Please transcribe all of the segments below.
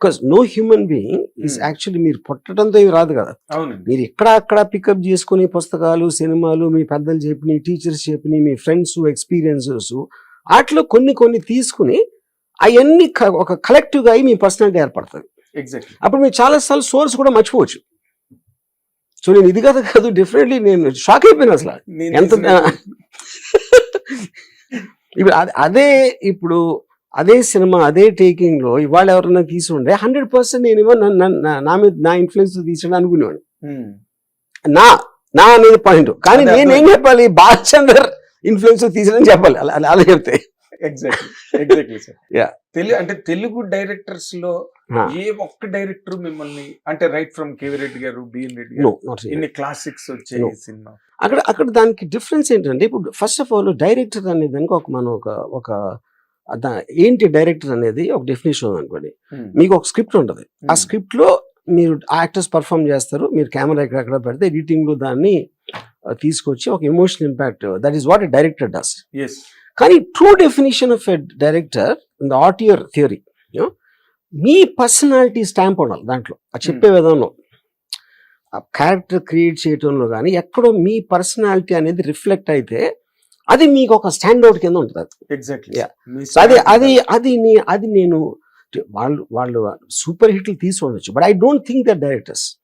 Because no human being Hmm. Actually మీరు పుట్టడంతో ఇవి రాదు కదా. మీరు ఎక్కడ అక్కడ పికప్ చేసుకుని పుస్తకాలు సినిమాలు మీ పెద్దలు చెప్పిన టీచర్స్ చెప్పిన మీ ఫ్రెండ్స్ ఎక్స్పీరియన్సెస్ వాటిలో కొన్ని కొన్ని తీసుకుని అవన్నీ ఒక కలెక్టివ్గా అయి మీ పర్సనాలిటీ ఏర్పడుతుంది ఎగ్జాక్ట్లీ అప్పుడు మీరు చాలాసార్లు సోర్స్ కూడా మర్చిపోవచ్చు. సో నేను ఇది కదా కాదు డిఫరెంట్లీ నేను షాక్ అయిపోయాను అసలు. ఎంత ఇప్పుడు అదే ఇప్పుడు అదే సినిమా అదే టేకింగ్లో ఇవాళ ఎవరైనా తీసుండే హండ్రెడ్ పర్సెంట్ నేను ఏమో నన్ను- నన్ను- నా- మీద నా ఇన్ఫ్లుయెన్స్ తీసాడు అనుకునేవాడు నా నా అనేది పాయింట్ కానీ నేను ఏం చెప్పాలి? బాలచందర్ ఇన్ఫ్లుయెన్స్ తీసాడని చెప్పాలి. అలా అలా- చెప్తే. Exactly exactly sir Yeah. Telugu అంటే తెలుగు డైరెక్టర్స్లో. ఏ ఒక్క డైరెక్టర్ మిమ్మల్ని అంటే right from K V Reddy garu B N Reddy no garu not ఇన్ని క్లాసిక్స్. ఈ సినిమా? అక్కడ అక్కడ దానికి డిఫరెన్స్ ఏంటంటే ఇప్పుడు ఫస్ట్ ఆఫ్ ఆల్ డైరెక్టర్ అనేది దానికి ఒక మనం ఒక ఒక ఏంటి డైరెక్టర్ అనేది ఒక డెఫినేషన్ అనుకోండి. మీకు ఒక స్క్రిప్ట్ ఉంటుంది. ఆ. స్క్రిప్ట్లో మీరు యాక్టర్స్ పర్ఫామ్ చేస్తారు మీరు కెమెరా ఎక్కడెక్కడ పెడితే ఎడిటింగ్లో దాన్ని తీసుకొచ్చి ఒక emotional impact that is what a director does. కానీ true definition of a director in the auteur theory me personality stamp ఉండాలి దాంట్లో. ఆ చెప్పే విధానంలో. ఆ క్యారెక్టర్ క్రియేట్ చేయటంలో కానీ ఎక్కడో మీ పర్సనాలిటీ అనేది రిఫ్లెక్ట్ అయితే అది మీకు ఒక స్టాండ్ అవుట్ కింద ఉంటుంది ఎగ్జాక్ట్లీ. అది అది అది నే- అది నేను వాళ్ళు వాళ్ళు సూపర్ హిట్లు తీసి ఉండొచ్చు. But I don't think that directors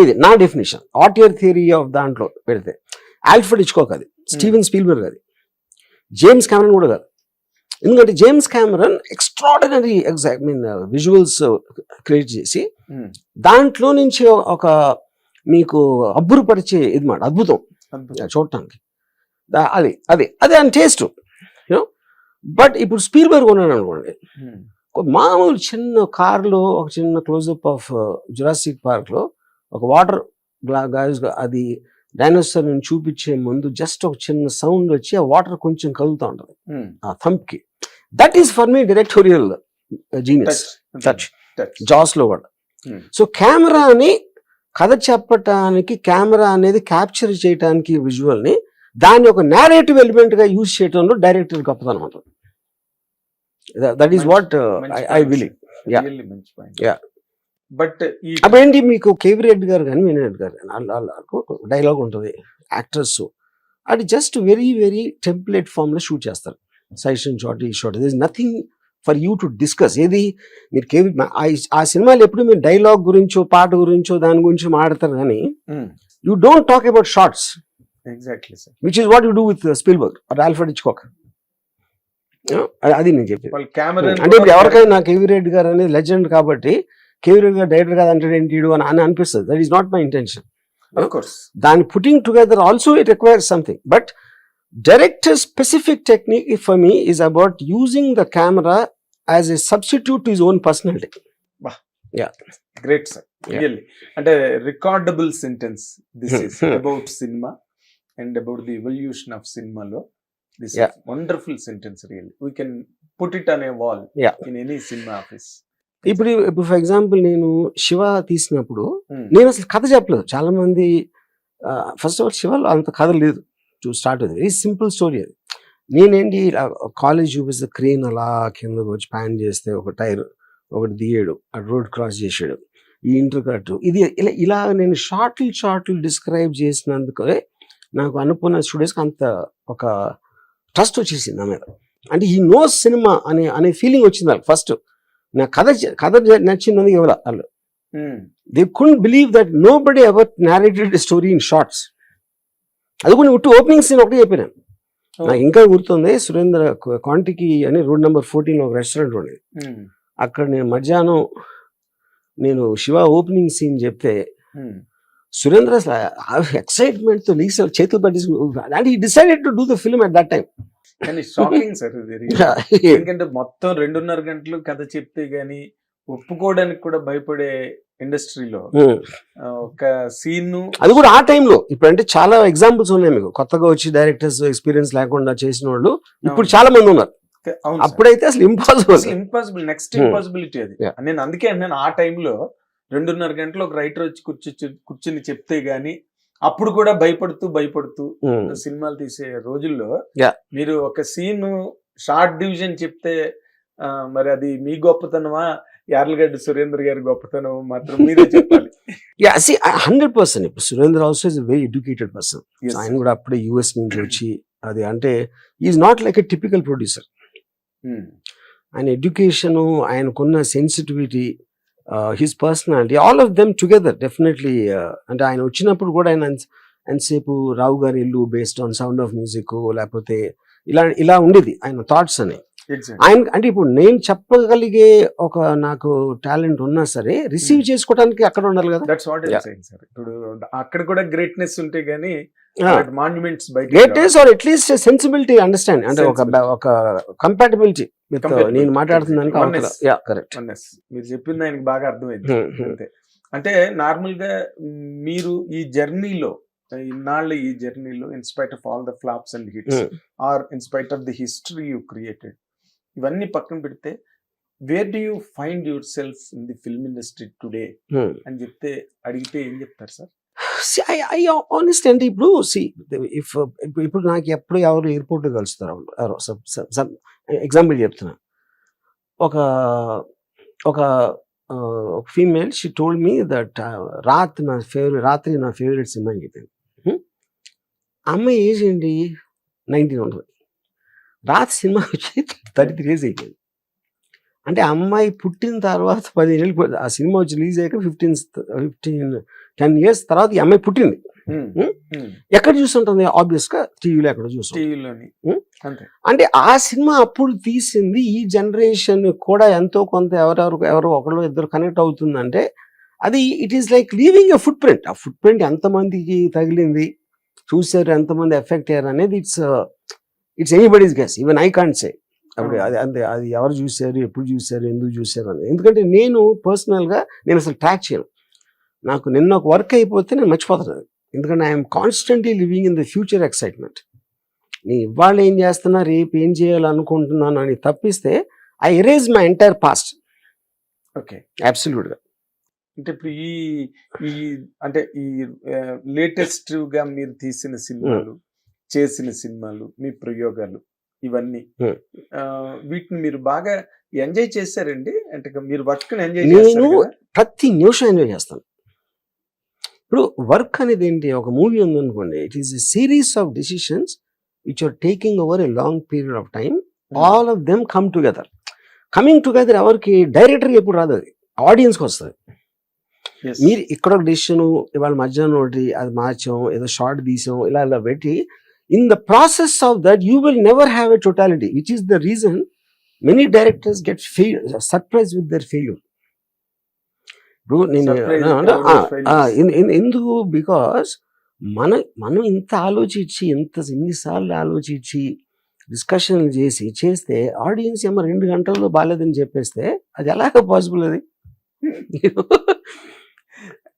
ఏది? నా డెఫినేషన్ ఆటియర్ థియరీ ఆఫ్ దాంట్లో పెడితే. ఆల్ఫ్రెడ్ ఇచ్చుకోక అది. స్టీవెన్ స్పీల్బర్గ్ అది. జేమ్స్ కెమెరన్ కూడా కాదు. ఎందుకంటే James Cameron extraordinary exact mean visuals create చేసి దాంట్లో నుంచి ఒక మీకు అబ్బురుపరిచే ఇది మాట అద్భుతం. చూడటానికి. అది అది అదే అని టేస్ట్ యూనో బట్ ఇప్పుడు స్పీల్బర్గ్ ఉన్నాడు అనుకోండి. ఒక మామూలు చిన్న కార్లో ఒక చిన్న క్లోజప్ ఆఫ్ జురాసిక్ పార్క్లో ఒక వాటర్ గాజ్ అది డైనోసార్ని చూపించే ముందు జస్ట్ ఒక చిన్న సౌండ్ వచ్చి ఆ వాటర్ కొంచెం కదులుతూ ఉంటుంది. ఆ థంప్కి. That is for me directorial genius touch జాస్లో కూడా Hmm. సో కెమెరాని కథ చెప్పటానికి కెమెరా అనేది క్యాప్చర్ చేయడానికి విజువల్ని దాన్ని ఒక నేరేటివ్ ఎలిమెంట్గా యూజ్ చేయడంలో డైరెక్టర్ గొప్పతనం ఉంటుంది that is what I believe Yeah. మంచి పాయింట్ Yeah. బట్ ఈ అప్పుడు ఏంటి మీకు కేవీ రెడ్డి గారు కానీ వినయ్ రెడ్డి గారు కానీ డైలాగ్ ఉంటుంది. యాక్టర్స్ అది జస్ట్ వెరీ వెరీ టెంప్లెట్ ఫామ్లో షూట్ చేస్తారు. సైషన్ షాట్ ఈ shot this nothing for you to discuss ఏది? మీరు కేవీ ఆ సినిమాలు ఎప్పుడు మీరు డైలాగ్ గురించో పాట గురించో దాని గురించి మాడతారు కానీ you don't talk about shots exactly sir which is what you do with Spielberg Alfred Hitchcock అది నేను చెప్పేది. అంటే ఇప్పుడు ఎవరికైనా కేవీ రెడ్డి గారు అనేది లెజెండ్ కాబట్టి కేవీ రెడ్డి గారు డైరెక్టర్ కాదు అంటే ఏంటి అని అని అనిపిస్తుంది. That is not my intention దాని putting together also it requires something but director specific technique for me is about using the camera as a substitute to his own personality great sir. Really అంటే recordable sentence this. Is about cinema and about the evolution of సినిమాలో this. Wonderful sentence really we can put it on wall. In any cinema office ఇప్పుడు ఇప్పుడు for example నేను శివ తీసినప్పుడు Hmm. నేను అసలు కథ చెప్పలేదు చాలా మంది ఫస్ట్ ఆఫ్ ఆల్ శివలో అంత కథ లేదు to start with very simple story అది నేనేంటి కాలేజ్ చూపిస్తే క్రేన్ అలా కిందకు వచ్చి ప్యాన్ చేస్తే ఒక టైర్ ఒకటి ఆ రోడ్ క్రాస్ చేసాడు ఈ ఇంటర్ కట్ ఇది ఇలా ఇలా నేను షార్ట్లు షార్ట్లు డిస్క్రైబ్ చేసినందుకు నాకు అనుకున్న స్టూడెంట్స్కి అంత ఒక ట్రస్ట్ వచ్చేసింది నా మీద. అంటే ఈ నో సినిమా అనే అనే ఫీలింగ్ వచ్చింది వాళ్ళకి ఫస్ట్ నా కథ కథ నచ్చిందని ఎవరు? వాళ్ళు. They could believe that nobody ever narrated story in shorts అది కూడా ఉట్టు ఓపెనింగ్ సీన్ ఒకటి చెప్పాను. నాకు ఇంకా గుర్తుంది సురేంద్ర క్వాంటికి అని రోడ్ నెంబర్ ఫోర్టీన్ ఒక రెస్టారెంట్ ఉండేది అక్కడ నేను మధ్యాహ్నం నేను శివ ఓపెనింగ్ సీన్ చెప్తే సురేంద్ర ఎక్సైట్మెంట్తో లీస్ చేతులు పట్టేసి and I decided to do the film at that time కానీ షాకింగ్ సార్ ఇది really. ఎందుకంటే మొత్తం రెండున్నర గంటలు కథ చెప్తే గానీ ఒప్పుకోవడానికి కూడా భయపడే ఇండస్ట్రీలో ఒక సీన్ అది కూడా ఆ టైంలో ఇప్పుడు అంటే చాలా ఎగ్జాంపుల్స్ ఉన్నాయి మీకు. కొత్తగా వచ్చి డైరెక్టర్స్ ఎక్స్పీరియన్స్ లేకుండా చేసిన వాళ్ళు ఇప్పుడు చాలా మంది ఉన్నారు. అప్పుడైతే అసలు impossible impossible next Hmm. Impossibility అది. నేను అందుకే అన్నాను ఆ టైంలో రెండున్నర గంటలు ఒక రైటర్ వచ్చి కూర్చో కూర్చుని చెప్తే గానీ అప్పుడు కూడా భయపడుతూ భయపడుతూ సినిమాలు తీసే రోజుల్లో. మీరు ఒక సీన్ షార్ట్ డివిజన్ చెప్తే మరి అది మీ గొప్పతనమా యార్లగడ్డ సురేంద్ర గారి గొప్పతనం మాత్రం మీరే చెప్పాలి యా సి హండ్రెడ్ పర్సెంట్ ఇప్పుడు Surendra also is very educated person. ఆయన కూడా అప్పుడే యూఎస్ నుంచి వచ్చి అది అంటే is not like a typical producer. ఆయన ఎడ్యుకేషన్ ఆయనకున్న sensitivity his personality all of them together definitely అంటే ఆయన వచ్చినప్పుడు కూడా ఆయన ఎంతసేపు రావు గారి ఇల్లు based on sound of music లేకపోతే ఇలా ఇలా ఉండేది ఆయన థాట్స్ అని. ఆయన అంటే ఇప్పుడు నేను చెప్పగలిగే ఒక నాకు టాలెంట్ ఉన్నా సరే రిసీవ్ చేసుకోవడానికి అక్కడ ఉండాలి కదా దట్స్ వాట్ సార్ ఇప్పుడు అక్కడ కూడా గ్రేట్నెస్ ఉంటే గానీ. మాన్యుమెంట్స్ బయట greatest are at least sensibility understand అంటే ఒక. ఒక కంపాటబిలిటీ Compatibility. నేను మాట్లాడుతున్నాను కరెక్ట్. మీరు చెప్పింది ఆయనకి బాగా అర్థమైంది Hmm, hmm. అంతే అంటే నార్మల్గా మీరు ఈ జర్నీలో ఇన్నాళ్ళ ఈ జర్నీలో in spite of all the flops and hits Hmm. Or in spite of the history you created ఇవన్నీ పక్కన పెడితే where do you find yourself in the film industry today అని చెప్తే అడిగితే ఏం చెప్తారు సార్? ఆనెస్ట్ అంటే ఇప్పుడు సి ఇఫ్ ఇప్పుడు నాకు ఎప్పుడు ఎవరు ఎయిర్పోర్ట్ కలుస్తారు ఎగ్జాంపుల్ చెప్తున్నా. ఒక ఒక female she told me that Raat నా ఫేవరెట్ రాత్రి నా ఫేవరెట్ సినిమా అని చెప్పింది Hmm? అమ్మాయి ఏజ్ ఏంటి? నైన్టీన్ ఉంటుంది రాత్ సినిమా వచ్చి థర్టీ త్రీ ఇయర్స్ అయిపోయింది. అంటే అమ్మాయి పుట్టిన తర్వాత పదిహేను ఏళ్ళు ఆ సినిమా వచ్చి రిలీజ్ అయ్యాక ఫిఫ్టీన్ ఫిఫ్టీన్ టెన్ ఇయర్స్ తర్వాత ఈ అమ్మాయి పుట్టింది. ఎక్కడ చూస్తుంటుంది? ఆబ్వియస్గా టీవీలో ఎక్కడ? అంతే. అంటే ఆ సినిమా అప్పుడు తీసింది ఈ జనరేషన్ కూడా ఎంతో కొంత ఎవరెవరు ఎవరు ఒకళ్ళు ఇద్దరు కనెక్ట్ అవుతుందంటే అది it is like leaving a footprint ఆ ఫుట్ ప్రింట్ ఎంతమందికి తగిలింది? చూసారు ఎంతమంది ఎఫెక్ట్ అయ్యారు అనేది it's it's anybody's guess even I can't say అప్పుడు. అది అంతే అది ఎవరు చూశారు ఎప్పుడు చూశారు ఎందుకు చూశారు అని. ఎందుకంటే నేను పర్సనల్గా నేను అసలు ట్రాక్ చేయను. నాకు నిన్న ఒక వర్క్ అయిపోతే నేను మర్చిపోతాను. ఎందుకంటే I'm constantly living in the future excitement నేను ఇవాళ ఏం చేస్తున్నా రేపు ఏం చేయాలనుకుంటున్నాను అని తప్పిస్తే I erase my entire past okay. అబ్సల్యూట్గా అంటే ఇప్పుడు ఈ ఈ అంటే ఈ లేటెస్ట్గా మీరు తీసిన సినిమాలు చేసిన సినిమాలు మీ ప్రయోగాలు ఇవన్నీ. వీటిని మీరు బాగా ఎంజాయ్ చేశారండి? అంటే మీరు వర్క్ ఎంజాయ్ నేను? ప్రతి నిమిషం ఎంజాయ్ చేస్తాను. ఇప్పుడు వర్క్ అనేది ఏంటి? ఒక మూవీ ఉందనుకోండి. It is a series of decisions which are taking over a long period of time all of them come together coming together ఎవరికి? డైరెక్టర్కి ఎప్పుడు రాదు అది. ఆడియన్స్కి వస్తుంది. మీరు ఇక్కడ ఒక డెసిషన్ ఇవాళ మధ్యాహ్నం ఒకటి అది మార్చాం ఏదో షార్ట్ తీసాం ఇలా ఇలా పెట్టి in the process of that you will never have a totality which is the reason many directors get fail surprise with their failure ఇప్పుడు నేను Surprise ఆ, అంటే, with ఎన్- ఎన్- ఎందుకు బికాస్ మన మనం ఇంత ఆలోచించి ఇంత ఎన్నిసార్లు ఆలోచించి డిస్కషన్లు చేసి చేస్తే ఆడియన్స్ ఏమో రెండు గంటల్లో బాగాలేదని చెప్పేస్తే అది ఎలాగ పాసిబుల్ అది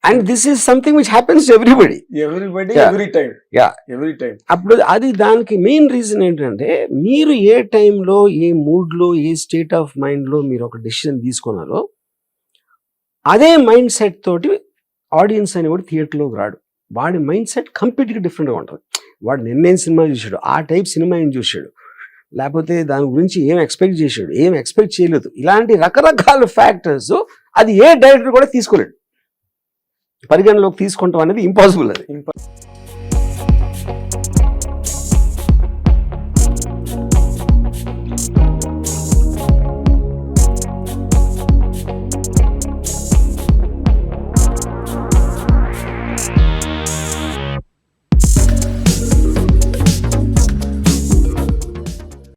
and this is something which happens everybody everybody. Every time Yeah. Every time అప్పుడు అది దానికి మెయిన్ రీజన్ ఏంటంటే మీరు ఏ టైంలో ఏ మూడ్లో ఏ స్టేట్ ఆఫ్ మైండ్లో మీరు ఒక డెసిషన్ తీసుకున్నారో అదే మైండ్ సెట్ తోటి ఆడియన్స్ అని కూడా థియేటర్లోకి రాడు. వాడి మైండ్ సెట్ కంప్లీట్గా డిఫరెంట్గా ఉంటుంది. వాడు నిన్నేం సినిమా చూశాడు ఆ టైప్ సినిమా ఏం చూశాడు లేకపోతే దాని గురించి ఏం ఎక్స్పెక్ట్ చేశాడు ఏం ఎక్స్పెక్ట్ చేయలేదు. ఇలాంటి రకరకాల ఫ్యాక్టర్స్ అది ఏ డైరెక్టర్ కూడా తీసుకోలేడు. పరిగణలోకి తీసుకుంటాం అనేది ఇంపాసిబుల్ అది. ఇంపాసిబుల్